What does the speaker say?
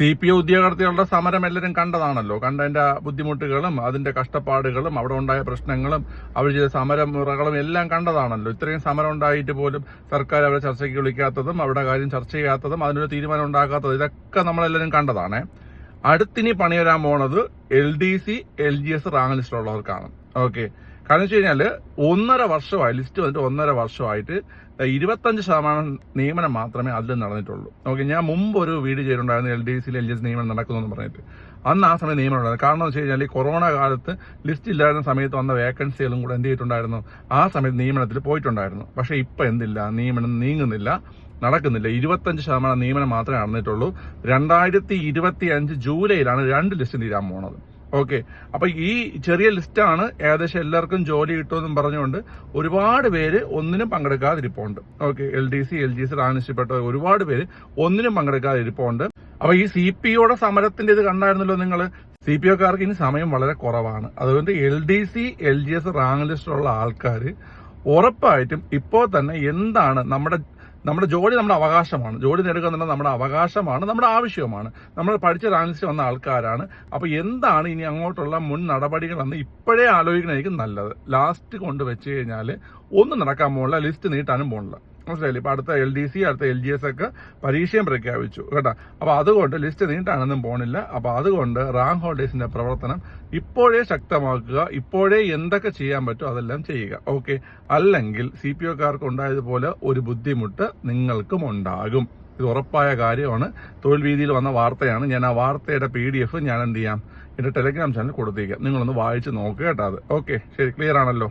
C P I ഉദ്യോഗാർത്ഥികളുടെ സമരം എല്ലാവരും കണ്ടതാണല്ലോ. കണ്ടതിന്റെ ബുദ്ധിമുട്ടുകളും അതിന്റെ കഷ്ടപ്പാടുകളും അവിടെ ഉണ്ടായ പ്രശ്നങ്ങളും അവർ ചെയ്ത സമരമുറകളും എല്ലാം കണ്ടതാണല്ലോ. ഇത്രയും സമരം ഉണ്ടായിട്ട് പോലും സർക്കാർ അവരെ ചർച്ചയ്ക്ക് വിളിക്കാത്തതും അവരുടെ കാര്യം ചർച്ച ചെയ്യാത്തതും അതിനൊരു തീരുമാനം ഉണ്ടാക്കാത്തതും ഇതൊക്കെ നമ്മളെല്ലാവരും കണ്ടതാണ്. അടുത്തിനി പണി വരാൻ പോണത് L D C L G S rank ലിസ്റ്റിലുള്ളവർക്കാണ്. Okay കാരണം വെച്ച് കഴിഞ്ഞാൽ ഒന്നര വർഷമായി ലിസ്റ്റ് വന്നിട്ട് ഒന്നര വർഷമായിട്ട് ഇരുപത്തഞ്ച് ശതമാനം നിയമനം മാത്രമേ അതിൽ നടന്നിട്ടുള്ളൂ. ഓക്കെ ഞാൻ മുമ്പ് ഒരു വീട് ചെയ്തിട്ടുണ്ടായിരുന്നു എൽ ഡി സിയിൽ എൽ ജി എസ് നിയമനം നടക്കുന്നു പറഞ്ഞിട്ട്. അന്ന് ആ സമയം നിയമനം ഉണ്ടായിരുന്നു. കാരണം എന്ന് വെച്ച് കഴിഞ്ഞാൽ ഈ കൊറോണ കാലത്ത് ലിസ്റ്റ് ഇല്ലായിരുന്ന സമയത്ത് വന്ന വേക്കൻസികളും കൂടെ എന്ത് ചെയ്തിട്ടുണ്ടായിരുന്നു? ആ സമയത്ത് നിയമനത്തിൽ പോയിട്ടുണ്ടായിരുന്നു. പക്ഷേ ഇപ്പം എന്തില്ല? നിയമനം നീങ്ങുന്നില്ല നടക്കുന്നില്ല. ഇരുപത്തഞ്ച് ശതമാനം നിയമനം മാത്രമേ നടന്നിട്ടുള്ളൂ. രണ്ടായിരത്തി ഇരുപത്തി അഞ്ച് ജൂലൈയിലാണ് രണ്ട് ലിസ്റ്റ് തീരാൻ പോണത്. ഓക്കെ. അപ്പൊ ഈ ചെറിയ ലിസ്റ്റാണ് ഏകദേശം എല്ലാവർക്കും ജോലി കിട്ടുമെന്നും പറഞ്ഞുകൊണ്ട് ഒരുപാട് പേര് ഒന്നിനും പങ്കെടുക്കാതിരിപ്പുണ്ട്. Okay L D C L G C ആവശ്യപ്പെട്ട ഒരുപാട് പേര് ഒന്നിനും പങ്കെടുക്കാതിരിപ്പുണ്ട്. അപ്പൊ ഈ സി പി ഒയുടെ സമരത്തിന്റെ ഇത് കണ്ടായിരുന്നല്ലോ നിങ്ങൾ സി പി ഒക്കാർക്ക് ഇനി സമയം വളരെ കുറവാണ്. അതുകൊണ്ട് L D C L G S rank ലിസ്റ്റിലുള്ള ആൾക്കാർ ഉറപ്പായിട്ടും ഇപ്പോൾ തന്നെ എന്താണ് നമ്മുടെ നമ്മുടെ ജോലി നമ്മുടെ അവകാശമാണ്. ജോലി നേടുക എന്നുള്ളത് നമ്മുടെ അവകാശമാണ് നമ്മുടെ ആവശ്യവുമാണ്. നമ്മൾ പഠിച്ച റാങ്ക് വന്ന ആൾക്കാരാണ്. അപ്പോൾ എന്താണ് ഇനി അങ്ങോട്ടുള്ള മുൻ നടപടികളെന്ന് ഇപ്പോഴേ ആലോചിക്കണമായിരിക്കും നല്ലത്. ലാസ്റ്റ് കൊണ്ട് വെച്ച് കഴിഞ്ഞാൽ ഒന്നും നടക്കാൻ പോകണില്ല ലിസ്റ്റ് നീട്ടാനും പോകില്ല മനസ്സിലായില്ലേ? ഇപ്പൊ അടുത്ത എൽ ഡി സി അടുത്ത എൽ ജി എസ് ഒക്കെ പരീക്ഷയും പ്രഖ്യാപിച്ചു കേട്ടോ? അപ്പൊ അതുകൊണ്ട് ലിസ്റ്റ് നീട്ടാണെന്നും പോണില്ല. അപ്പൊ അതുകൊണ്ട് റാങ്ക് ഹോൾഡേഴ്സിന്റെ പ്രവർത്തനം ഇപ്പോഴേ ശക്തമാക്കുക ഇപ്പോഴേ എന്തൊക്കെ ചെയ്യാൻ പറ്റുമോ അതെല്ലാം ചെയ്യുക ഓക്കെ? അല്ലെങ്കിൽ സി പി ഒക്കാർക്ക് ഉണ്ടായതുപോലെ ഒരു ബുദ്ധിമുട്ട് നിങ്ങൾക്കും ഉണ്ടാകും. ഇത് ഉറപ്പായ കാര്യമാണ്. തൊഴിൽ വീതിയിൽ വന്ന വാർത്തയാണ്. ഞാൻ ആ വാർത്തയുടെ പി ഡി എഫ് ഞാൻ എന്ത് ചെയ്യാം? എന്റെ ടെലിഗ്രാം ചാനൽ കൊടുത്തേക്കാം. നിങ്ങളൊന്ന് വായിച്ച് നോക്കുക കേട്ടോ അത്. ഓക്കെ? ശരി ക്ലിയർ ആണല്ലോ?